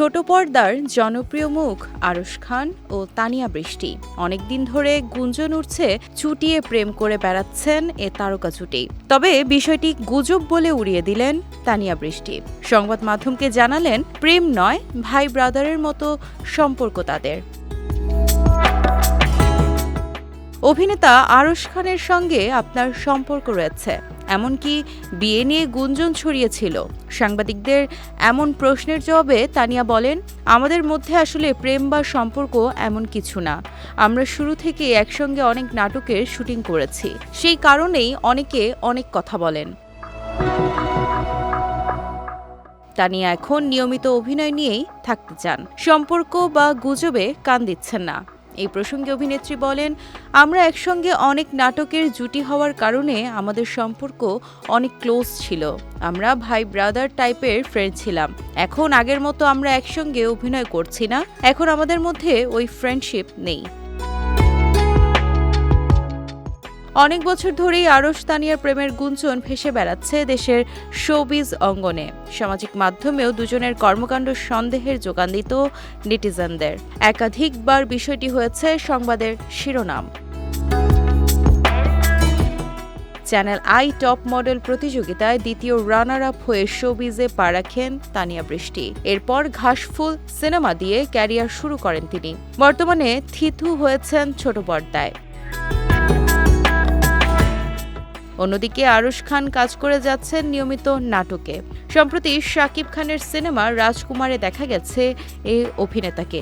ছোট পর্দার জনপ্রিয় মুখ আরশ খান ও তানিয়া বৃষ্টি। অনেকদিন ধরে গুঞ্জন উঠছে, চুটিয়ে প্রেম করে বেড়াচ্ছেন এ তারকা জুটি। তবে বিষয়টি গুজব বলে উড়িয়ে দিলেন তানিয়া বৃষ্টি। সংবাদ মাধ্যমকে জানালেন, প্রেম নয়, ভাই ব্রাদারের মতো সম্পর্ক তাদের। অভিনেতা আরশ খানের সঙ্গে আপনার সম্পর্ক রয়েছে। এমনকি বিয়ে নিয়ে গুঞ্জন ছড়িয়েছিল। সাংবাদিকদের এমন প্রশ্নের জবাবে তানিয়া বলেন, আমাদের মধ্যে আসলে প্রেম বা সম্পর্ক এমন কিছু না। আমরা শুরু থেকে একসঙ্গে অনেক নাটকের শুটিং করেছি। সেই কারণেই অনেকে অনেক কথা বলেন। তানিয়া এখন নিয়মিত অভিনয় নিয়েই থাকতে চান। সম্পর্ক বা গুজবে কান দিচ্ছেন না। এই প্রসঙ্গে অভিনেত্রী বলেন, আমরা একসঙ্গে অনেক নাটকের জুটি হওয়ার কারণে আমাদের সম্পর্ক অনেক ক্লোজ ছিল। আমরা ভাই ব্রাদার টাইপের ফ্রেন্ড ছিলাম। এখন আগের মতো আমরা একসঙ্গে অভিনয় করছি না। এখন আমাদের মধ্যে ওই ফ্রেন্ডশিপ নেই। অনেক বছর ধরেই আরশ তানিয়ার প্রেমের গুঞ্জন ভেসে বেড়াচ্ছে দেশের শোবিজ অঙ্গনে। সামাজিক মাধ্যমেও দুজনের কর্মকাণ্ড সন্দেহের যোগান দিত নেটিজেনদের। একাধিকবার বিষয়টি হয়েছে সংবাদের শিরোনাম। চ্যানেল আই টপ মডেল প্রতিযোগিতায় দ্বিতীয় রানার আপ হয়ে শোবিজে পা রাখেন তানিয়া বৃষ্টি। এরপর ঘাসফুল সিনেমা দিয়ে ক্যারিয়ার শুরু করেন তিনি। বর্তমানে থিথু হয়েছেন ছোট পর্দায়। অন্যদিকে আরশ খান কাজ করে যাচ্ছেন নিয়মিত নাটকে। সম্প্রতি শাকিব খানের সিনেমা রাজকুমারে দেখা গেছে এই অভিনেতাকে।